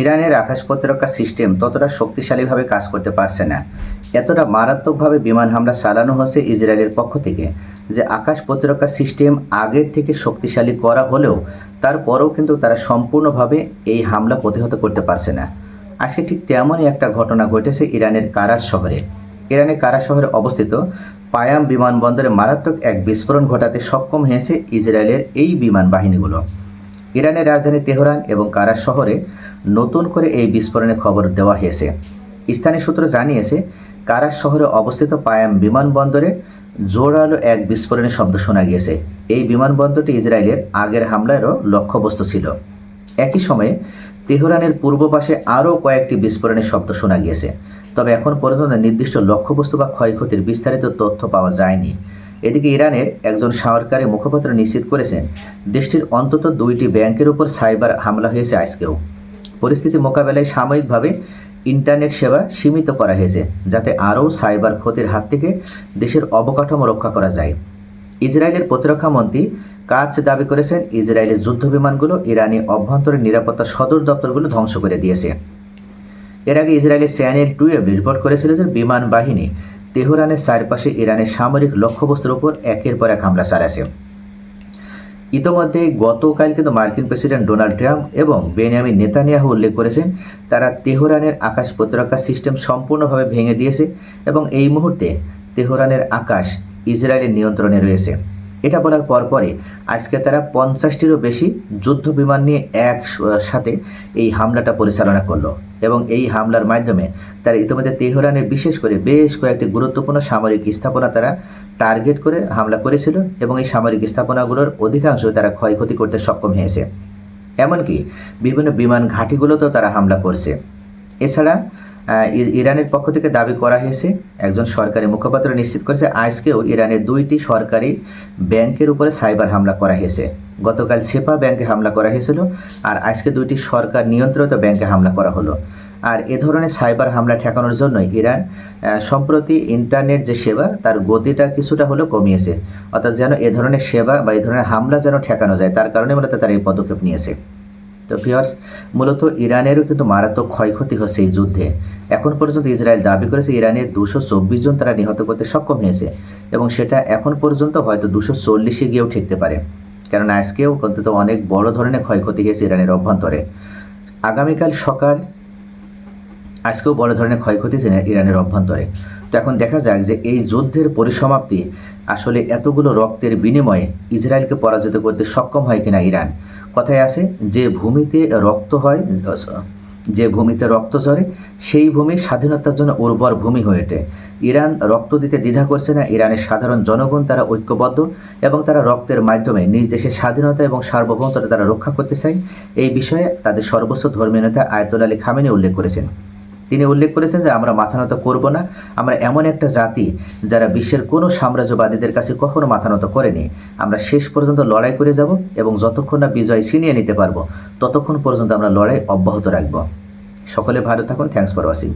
ইরানের আকাশ প্রতিরক্ষা সিস্টেম ততটা শক্তিশালীভাবে কাজ করতে পারছে না। এতটা মারাত্মকভাবে বিমান হামলা চালানো হচ্ছে ইসরায়েলের পক্ষ থেকে যে আকাশ প্রতিরক্ষা সিস্টেম আগের থেকে শক্তিশালী করা হলেও তারপরেও কিন্তু তারা সম্পূর্ণভাবে এই হামলা প্রতিহত করতে পারছে না। আজকে ঠিক তেমনই একটা ঘটনা ঘটেছে ইরানের কারাজ শহরে। ইরানের কারা শহরে অবস্থিত পায়াম বিমানবন্দরে মারাত্মক এক বিস্ফোরণ ঘটাতে সক্ষম হয়েছে ইসরায়েলের এই বিমান বাহিনীগুলো। ইরানের রাজধানী তেহরান এবং কারা শহরে নতুন করে এই বিস্ফোরণের খবর দেওয়া হয়েছে। স্থানীয় সূত্র জানিয়েছে কারাস শহরে অবস্থিত পায়াম বিমানবন্দরে জোরালো এক বিস্ফোরণের শব্দ শোনা গিয়েছে। এই বিমানবন্দরটি ইসরায়েলের আগের হামলারও লক্ষ্যবস্তু ছিল। একই সময়ে তেহরানের পূর্ব পাশে আরও কয়েকটি বিস্ফোরণের শব্দ শোনা গিয়েছে। তবে এখন পর্যন্ত নির্দিষ্ট লক্ষ্যবস্তু বা ক্ষয়ক্ষতির বিস্তারিত তথ্য পাওয়া যায়নি। এদিকে ইরানের একজন সরকারি মুখপাত্র নিশ্চিত করেছেন, দেশটির অন্তত দুইটি ব্যাংকের উপর সাইবার হামলা হয়েছে আজকেও। পরিস্থিতি মোকাবেলায় সাময়িকভাবে ইন্টারনেট সেবা সীমিত করা হয়েছে, যাতে আরও সাইবার ক্ষতির হাত থেকে দেশের অবকাঠামো রক্ষা করা যায়। ইসরায়েলের প্রতিরক্ষা মন্ত্রী কাজ দাবি করেছেন, ইসরায়েলের যুদ্ধ বিমানগুলো ইরানি অভ্যন্তরীণ নিরাপত্তা সদর দপ্তরগুলো ধ্বংস করে দিয়েছে। এর আগে ইসরায়েলের চ্যানেল টুয়েব রিপোর্ট করেছিল যে বিমান বাহিনী তেহরানের চারপাশে ইরানের সামরিক লক্ষ্যবস্তুর উপর একের পর এক হামলা চালাছে ইতোমধ্যে গতকাল কিন্তু মার্কিন প্রেসিডেন্ট ডোনাল্ড ট্রাম্প এবং বেনিয়ামিন নেতানিয়াহু উল্লেখ করেছেন, তারা তেহরানের আকাশ প্রতিরক্ষা সিস্টেম সম্পূর্ণভাবে ভেঙে দিয়েছে এবং এই মুহূর্তে তেহরানের আকাশ ইসরায়েলের নিয়ন্ত্রণে রয়েছে। এটা বলার পরপরই আজকে তারা পঞ্চাশটিরও বেশি যুদ্ধ বিমান নিয়ে এক সাথে এই হামলাটা পরিচালনা করল এবং এই হামলার মাধ্যমে তারা ইতিমধ্যে তেহরানে বিশেষ করে বেশ কয়েকটি গুরুত্বপূর্ণ সামরিক স্থাপনা তারা টার্গেট করে হামলা করেছিল এবং এই সামরিক স্থাপনাগুলোর অধিকাংশ তারা ক্ষয়ক্ষতি করতে সক্ষম হয়েছে। এমনকি বিভিন্ন বিমান ঘাঁটিগুলোতেও তারা হামলা করছে। এছাড়া ইরানের পক্ষ থেকে দাবি করা হয়েছে, একজন সরকারি মুখপাত্র নিশ্চিত করেছে আজকেও ইরানের দুইটি সরকারি ব্যাংকের উপরে সাইবার হামলা করা হয়েছে। গতকাল সেপা ব্যাংকে হামলা করা হয়েছিল আর আজকে দুইটি সরকার নিয়ন্ত্রিত ব্যাংকে হামলা করা হলো। আর এ ধরনের সাইবার হামলা ঠেকানোর জন্য ইরান সম্প্রতি ইন্টারনেট যে সেবা, তার গতিটা কিছুটা হলেও কমিয়েছে। অর্থাৎ যেন এ ধরনের সেবা বা এই ধরনের হামলা যেন ঠেকানো যায়, তার কারণে মূলত তারা এই পদক্ষেপ নিয়েছে। তো ভিওর্স মূলত ইরানেরও কিন্তু মারাত্মক ক্ষয়ক্ষতি হচ্ছে এই যুদ্ধে। এখন পর্যন্ত ইসরায়েল দাবি করেছে ইরানের দুশো চব্বিশ জন তারা নিহত করতে সক্ষম হয়েছে এবং সেটা এখন পর্যন্ত হয়তো দুশো চল্লিশে গিয়েও ঠেকতে পারে। কারণ আজকেও অন্তত অনেক বড় ধরনের ক্ষয়ক্ষতি হয়েছে ইরানের অভ্যন্তরে। আগামীকাল সকাল আজকেও বড় ধরনের ক্ষয়ক্ষতি হয়েছে ইরানের অভ্যন্তরে। তো এখন দেখা যাক যে এই যুদ্ধের পরিসমাপ্তি আসলে এতগুলো রক্তের বিনিময়ে ইসরায়েলকে পরাজিত করতে সক্ষম হয় কিনা ইরান। কথায় আছে যে ভূমিতে রক্ত হয়, যে ভূমিতে রক্ত ঝরে, সেই ভূমি স্বাধীনতার জন্য উর্বর ভূমি হয়ে ওঠে। ইরান রক্ত দিতে দ্বিধা করছে না, ইরানের সাধারণ জনগণ তারা ঐক্যবদ্ধ এবং তারা রক্তের মাধ্যমে নিজ দেশের স্বাধীনতা এবং সার্বভৌমত্বটা তারা রক্ষা করতে চায়। এই বিষয়ে তাদের সর্বোচ্চ ধর্মীয় নেতা আয়তুল আলী খামেনি উল্লেখ করেছেন। তিনি উল্লেখ করেছেন যে আমরা মাথা নত করব না। আমরা এমন একটা জাতি যারা বিশ্বের কোনো সাম্রাজ্যবাদীদের কাছে কখনো মাথা নত করেনি। আমরা শেষ পর্যন্ত লড়াই করে যাব এবং যতক্ষণ না বিজয় ছিনিয়ে নিতে পারব, ততক্ষণ পর্যন্ত আমরা লড়াই অব্যাহত রাখব। সকলে ভালো থাকুন। Thanks for watching